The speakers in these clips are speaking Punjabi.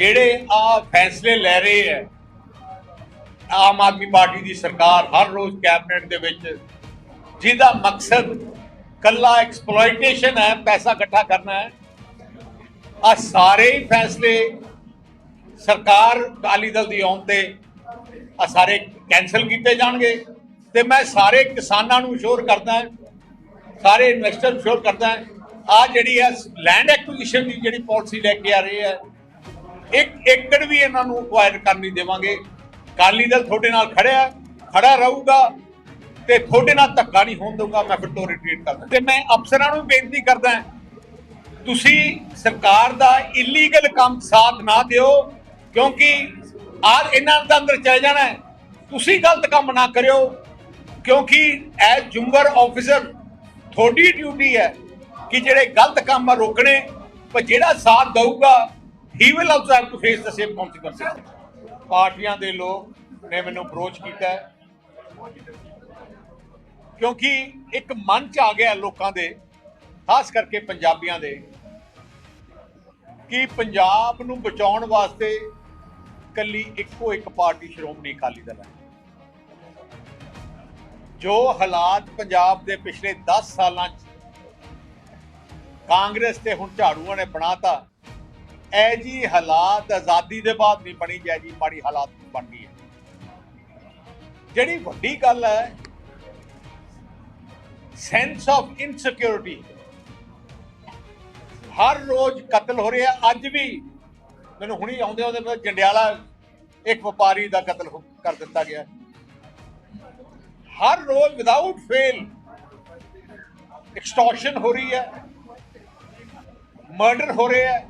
ਜਿਹੜੇ ਆ ਫੈਸਲੇ ਲੈ ਰਹੇ ਹੈ, ਆਮ ਆਦਮੀ ਪਾਰਟੀ ਦੀ ਸਰਕਾਰ ਹਰ ਰੋਜ਼ ਕੈਬਨਿਟ ਦੇ ਵਿੱਚ, ਜਿਹਦਾ ਮਕਸਦ ਕੱਲਾ ਐਕਸਪਲੋਇਟੇਸ਼ਨ ਹੈ, ਪੈਸਾ ਇਕੱਠਾ ਕਰਨਾ ਹੈ। ਆ ਸਾਰੇ ਹੀ ਫੈਸਲੇ ਸਰਕਾਰ ਅਕਾਲੀ ਦਲ ਦੀ ਆਉਣ ਤੇ ਆ ਸਾਰੇ ਕੈਨਸਲ ਕੀਤੇ ਜਾਣਗੇ। ਤੇ ਮੈਂ ਸਾਰੇ ਕਿਸਾਨਾਂ ਨੂੰ ਸ਼ੋਰ ਕਰਦਾ ਸਾਰੇ ਇਨਵੈਸਟਰ ਨੂੰ ਸ਼ੋਰ ਕਰਦਾ ਆ ਜਿਹੜੀ ਹੈ ਲੈਂਡ ਐਕੁਜੀਸ਼ਨ ਦੀ ਜਿਹੜੀ ਪਾਲਿਸੀ ਲੈ ਕੇ ਆ ਰਹੇ ਹੈ ਇੱਕ ਏਕੜ ਵੀ ਇਹਨਾਂ ਨੂੰ ਅਕਵਾਇਰ ਕਰਨ ਨਹੀਂ ਦੇਵਾਂਗੇ। ਅਕਾਲੀ ਦਲ ਤੁਹਾਡੇ ਨਾਲ ਖੜਿਆ ਖੜਾ ਰਹੂਗਾ ਤੇ ਤੁਹਾਡੇ ਨਾਲ ਧੱਕਾ ਨਹੀਂ ਹੋਣ ਦਊਗਾ, ਮੈਂ ਫਿਰ ਤੋਂ ਰਿਟਰੀਟ ਕਰਦਾ। ਤੇ ਮੈਂ ਅਫਸਰਾਂ ਨੂੰ ਬੇਨਤੀ ਕਰਦਾ ਤੁਸੀਂ ਸਰਕਾਰ ਦਾ ਇਲੀਗਲ ਕੰਮ ਸਾਥ ਨਾ ਦਿਓ, ਕਿਉਂਕਿ ਆਜ ਇਹਨਾਂ ਦਾ ਅੰਦਰ ਚਲੇ ਜਾਣਾ ਹੈ। ਤੁਸੀਂ ਗਲਤ ਕੰਮ ਨਾ ਕਰਿਓ, ਕਿਉਂਕਿ ਐਜ਼ ਜੁੰਗਰ ਆਫੀਸਰ ਤੁਹਾਡੀ ਡਿਊਟੀ ਹੈ ਕਿ ਜਿਹੜੇ ਗਲਤ ਕੰਮ ਆ ਰੋਕਣੇ, ਪਰ ਜਿਹੜਾ ਸਾਥ ਦਊਗਾ he will also have to face the same consequences ਪਾਰਟੀਆਂ ਦੇ ਲੋਕ ਨੇ ਮੈਨੂੰ ਅਪਰੋਚ ਕੀਤਾ ਕਿਉਂਕਿ ਇੱਕ ਮਨ ਚ ਆ ਗਿਆ ਲੋਕਾਂ ਦੇ, ਖਾਸ ਕਰਕੇ ਪੰਜਾਬੀਆਂ ਦੇ, ਕਿ ਪੰਜਾਬ ਨੂੰ ਬਚਾਉਣ ਵਾਸਤੇ ਕੱਲੀ ਇੱਕੋ ਇੱਕ ਪਾਰਟੀ ਸ਼੍ਰੋਮਣੀ ਅਕਾਲੀ ਦਲ ਹੈ। ਜੋ ਹਾਲਾਤ ਪੰਜਾਬ ਦੇ ਪਿਛਲੇ 10 ਸਾਲਾਂ ਚ ਕਾਂਗਰਸ ਤੇ ਹੁਣ ਝਾੜੂਆਂ ਨੇ ਬਣਾਤਾ ਐ ਜੀ ਹਾਲਾਤ ਆਜ਼ਾਦੀ ਦੇ ਬਾਅਦ ਨਹੀਂ ਬਣੀ ਜੈ ਜੀ ਮਾੜੀ ਹਾਲਾਤ ਬਣ ਗਈ ਹੈ। ਜਿਹੜੀ ਵੱਡੀ ਗੱਲ ਹੈ ਸੈਂਸ ਆਫ ਇਨਸਿਕਿਉਰਿਟੀ ਹਰ ਰੋਜ਼ ਕਤਲ ਹੋ ਰਿਹਾ, ਅੱਜ ਵੀ। ਮੈਨੂੰ ਹੁਣੀ ਆਉਂਦੇ ਉਹਦੇ ਮੈਂ ਜੰਡਿਆਲਾ ਇੱਕ ਵਪਾਰੀ ਦਾ ਕਤਲ ਹੋ- ਕਰ ਦਿੱਤਾ ਗਿਆ। ਹਰ ਰੋਜ਼ ਵਿਦਆਊਟ ਫੇਲ ਐਕਸਟੋਰਸ਼ਨ ਹੋ ਰਹੀ ਹੈ ਮਰਡਰ ਹੋ ਰਿਹਾ ਹੈ।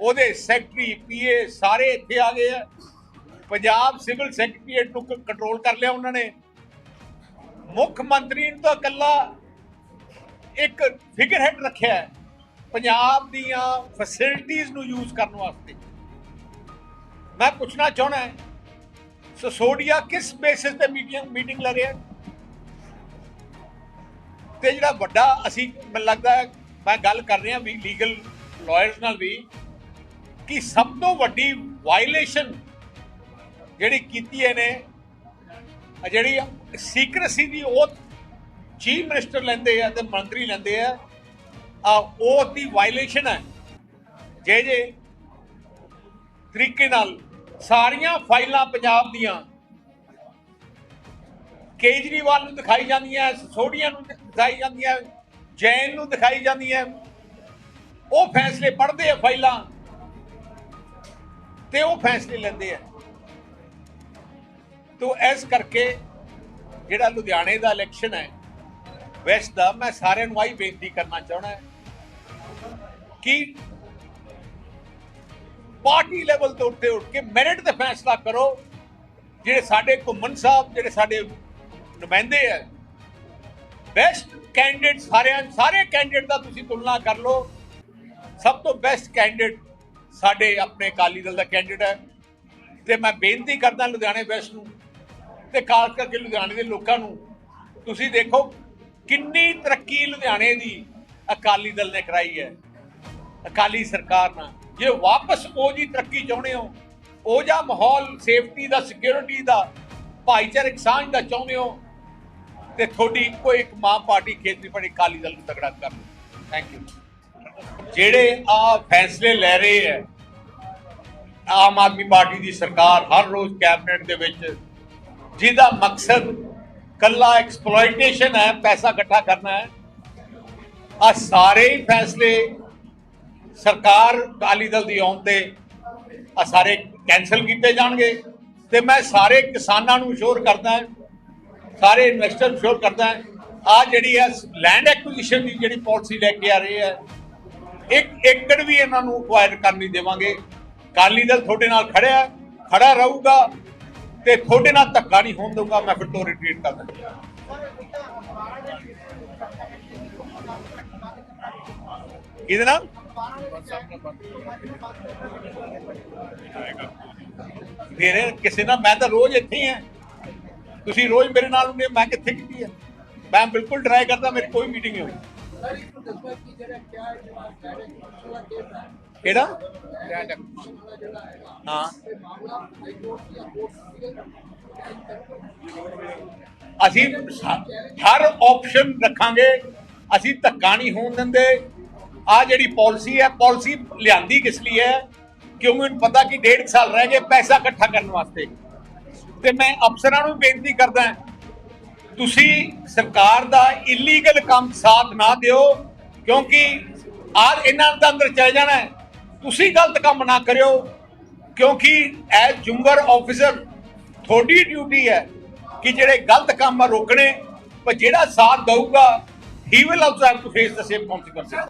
ਉਹਦੇ ਸੈਕਟਰੀ ਪੀਏ ਸਾਰੇ ਇੱਥੇ ਆ ਗਏ ਆ। ਪੰਜਾਬ ਸਿਵਲ ਸੈਕਟਰੀਏਟ ਨੂੰ ਕੰਟਰੋਲ ਕਰ ਲਿਆ ਉਹਨਾਂ ਨੇ। ਮੁੱਖ ਮੰਤਰੀ ਨੂੰ ਤਾਂ ਇਕੱਲਾ ਇੱਕ ਫਿਗਰ ਹੈਡ ਰੱਖਿਆ ਪੰਜਾਬ ਦੀਆਂ ਫੈਸਿਲਿਟੀਆਂ ਨੂੰ ਯੂਜ਼ ਕਰਨ ਵਾਸਤੇ। ਮੈਂ ਪੁੱਛਣਾ ਚਾਹਣਾ ਹੈ ਸਸੋਡੀਆ ਕਿਸ ਬੇਸਿਸ ਤੇ ਮੀਟਿੰਗ ਮੀਟਿੰਗ ਲੈ ਰਿਹਾ ਤੇ ਜਿਹੜਾ ਵੱਡਾ, ਅਸੀਂ, ਮੈਨੂੰ ਲੱਗਦਾ ਮੈਂ ਗੱਲ ਕਰ ਰਿਹਾ ਵੀ ਲੀਗਲ ਲਾਇਰਸ ਨਾਲ ਵੀ। ਕਿ ਸਭ ਤੋਂ ਵੱਡੀ ਵਾਇਲੇਸ਼ਨ ਜਿਹੜੀ ਕੀਤੀ ਇਹਨੇ ਜਿਹੜੀ ਸੀਕ੍ਰੇਸੀ ਦੀ ਉਹ ਚੀਫ ਮਿਨਿਸਟਰ ਲੈਂਦੇ ਆ ਤੇ ਮੰਤਰੀ ਲੈਂਦੇ ਆ ਆ ਉਹ ਦੀ ਵਾਇਲੇਸ਼ਨ ਹੈ। ਜੇ ਜੇ ਤਰੀਕੇ ਨਾਲ ਸਾਰੀਆਂ ਫਾਈਲਾਂ ਪੰਜਾਬ ਦੀਆਂ ਕੇਜਰੀਵਾਲ ਨੂੰ ਦਿਖਾਈ ਜਾਂਦੀਆਂ, ਸੋਢੀਆਂ ਨੂੰ ਦਿਖਾਈ ਜਾਂਦੀਆਂ, ਜੈਨ ਨੂੰ ਦਿਖਾਈ ਜਾਂਦੀਆਂ, ਉਹ ਫੈਸਲੇ ਪੜ੍ਹਦੇ ਆ ਫਾਈਲਾਂ। ਤੇ ਉਹ ਫੈਸਲੇ ਲੈਂਦੇ ਆ। ਤੋ ਇਸ ਕਰਕੇ ਜਿਹੜਾ ਲੁਧਿਆਣੇ ਦਾ ਇਲੈਕਸ਼ਨ ਹੈ ਵੈਸਟ ਦਾ, ਮੈਂ ਸਾਰਿਆਂ ਨੂੰ ਆਹੀ ਬੇਨਤੀ ਕਰਨਾ ਚਾਹਣਾ ਕਿ ਪਾਰਟੀ ਲੈਵਲ ਤੋਂ ਉੱਤੇ ਉੱਠ ਕੇ ਮੈਰਿਟ ਤੇ ਫੈਸਲਾ ਕਰੋ। ਜਿਹੜੇ ਸਾਡੇ ਘੁੰਮਣ ਸਾਹਿਬ, ਜਿਹੜੇ ਸਾਡੇ ਨੁਮਾਇੰਦੇ ਹੈ ਬੈਸਟ ਕੈਂਡੀਡੇਟ ਸਾਰਿਆਂ ਸਾਰੇ ਕੈਂਡੀਡੇਟ ਦਾ ਤੁਸੀਂ ਤੁਲਨਾ ਕਰ ਲਓ। ਸਭ ਤੋਂ ਬੈਸਟ ਕੈਂਡੀਡੇਟ ਸਾਡੇ ਆਪਣੇ ਅਕਾਲੀ ਦਲ ਦਾ ਕੈਂਡੀਡੇਟ ਹੈ ਤੇ ਮੈਂ ਬੇਨਤੀ ਕਰਦਾ ਲੁਧਿਆਣੇ ਵੈਸਟ ਨੂੰ ਤੇ ਖਾਸ ਕਰਕੇ ਲੁਧਿਆਣੇ ਦੇ ਲੋਕਾਂ ਨੂੰ, ਤੁਸੀਂ ਦੇਖੋ ਕਿੰਨੀ ਤਰੱਕੀ ਲੁਧਿਆਣੇ ਦੀ ਅਕਾਲੀ ਦਲ ਨੇ ਕਰਾਈ ਹੈ। ਅਕਾਲੀ ਸਰਕਾਰ ਨਾਲ। ਜੇ ਵਾਪਸ ਉਹ ਜੀ ਤਰੱਕੀ ਚਾਹੁੰਦੇ ਹੋ, ਉਹ ਜਾਂ ਮਾਹੌਲ ਸੇਫਟੀ ਦਾ ਸਿਕਿਉਰਿਟੀ ਦਾ, ਭਾਈਚਾਰਕ ਸਾਂਝ ਦਾ ਚਾਹੁੰਦੇ ਹੋ, ਤੇ ਤੁਹਾਡੀ ਇੱਕੋ ਇੱਕ ਮਾਂ ਪਾਰਟੀ ਖੇਤਰੀ ਪਾਰਟੀ ਅਕਾਲੀ ਦਲ ਨੂੰ ਤਗੜਾ ਕਰ ਲਓ ਥੈਂਕ ਯੂ ਜਿਹੜੇ ਆ ਫੈਸਲੇ ਲੈ ਰਹੇ ਹੈ, ਆਮ ਆਦਮੀ ਪਾਰਟੀ ਦੀ ਸਰਕਾਰ ਹਰ ਰੋਜ਼ ਕੈਬਨਿਟ ਦੇ ਵਿੱਚ, ਜਿਹਦਾ ਮਕਸਦ ਕੱਲਾ ਐਕਸਪਲੋਇਟੇਸ਼ਨ ਹੈ, ਪੈਸਾ ਇਕੱਠਾ ਕਰਨਾ ਹੈ। ਆ ਸਾਰੇ ਹੀ ਫੈਸਲੇ ਸਰਕਾਰ ਅਕਾਲੀ ਦਲ ਦੀ ਆਉਣ ਤੇ ਆ ਸਾਰੇ ਕੈਨਸਲ ਕੀਤੇ ਜਾਣਗੇ। ਤੇ ਮੈਂ ਸਾਰੇ ਕਿਸਾਨਾਂ ਨੂੰ ਸ਼ੋਰ ਕਰਦਾ ਸਾਰੇ ਇਨਵੈਸਟਰ ਨੂੰ ਸ਼ੋਰ ਕਰਦਾ ਆ ਜਿਹੜੀ ਹੈ ਲੈਂਡ ਐਕੁਜੀਸ਼ਨ ਦੀ ਜਿਹੜੀ ਪਾਲਿਸੀ ਲੈ ਕੇ ਆ ਰਹੇ ਹੈ ਇੱਕ ਏਕੜ ਵੀ ਇਹਨਾਂ ਨੂੰ ਅਕਵਾਇਰ ਕਰਨ ਨਹੀਂ ਦੇਵਾਂਗੇ। ਅਕਾਲੀ ਦਲ ਤੁਹਾਡੇ ਨਾਲ ਖੜਿਆ ਖੜਾ ਰਹੂਗਾ ਤੇ ਤੁਹਾਡੇ ਨਾਲ ਧੱਕਾ ਨਹੀਂ ਹੋਣ ਦਊਗਾ, ਮੈਂ ਫਿਰ ਤੋਂ ਰਿਟਰੀਟ ਕਰ ਦਿੰਦਾ। ਇਹਦੇ ਨਾਲ? ਮੇਰੇ ਕਿਸੇ ਨਾਲ ਮੈਂ ਤਾਂ ਰੋਜ਼ ਇੱਥੇ ਹੀ ਹਾਂ। ਤੁਸੀਂ ਰੋਜ਼ ਮੇਰੇ ਨਾਲ ਹੁੰਦੇ ਮੈਂ ਕਿੱਥੇ ਕੀਤੀ ਹੈ? ਮੈਂ ਬਿਲਕੁਲ ਟਰਾਈ ਕਰਦਾ, ਮੇਰੀ ਕੋਈ ਮੀਟਿੰਗ ਨਹੀਂ ਹੋਈ। ਕਿਹੜਾ ਹਾਂ? ਅਸੀਂ ਹਰ ਆਪਸ਼ਨ ਰੱਖਾਂਗੇ ਅਸੀਂ ਧੱਕਾ ਨਹੀਂ ਹੋਣ ਦਿੰਦੇ। ਆ ਜਿਹੜੀ ਪਾਲਿਸੀ ਹੈ ਪਾਲਿਸੀ ਲਿਆਂਦੀ ਕਿਸ ਲਈ ਹੈ? ਕਿਉਂਕਿ ਮੈਨੂੰ ਪਤਾ ਕਿ ਡੇਢ ਸਾਲ ਰਹਿ ਗਏ ਪੈਸਾ ਇਕੱਠਾ ਕਰਨ ਵਾਸਤੇ। ਤੇ ਮੈਂ ਅਫਸਰਾਂ ਨੂੰ ਬੇਨਤੀ ਕਰਦਾ ਤੁਸੀਂ ਸਰਕਾਰ ਦਾ ਇਲੀਗਲ ਕੰਮ ਸਾਥ ਨਾ ਦਿਓ, ਕਿਉਂਕਿ ਆ ਇਹਨਾਂ ਦਾ ਅੰਦਰ ਚਲੇ ਜਾਣਾ ਤੁਸੀਂ ਗਲਤ ਕੰਮ ਨਾ ਕਰਿਓ, ਕਿਉਂਕਿ ਐ ਜੁੰਗਰ ਆਫੀਸਰ ਤੁਹਾਡੀ ਡਿਊਟੀ ਹੈ ਕਿ ਜਿਹੜੇ ਗਲਤ ਕੰਮ ਆ ਰੋਕਣੇ, ਪਰ ਜਿਹੜਾ ਸਾਥ ਦਊਗਾ he will also have to face the same consequences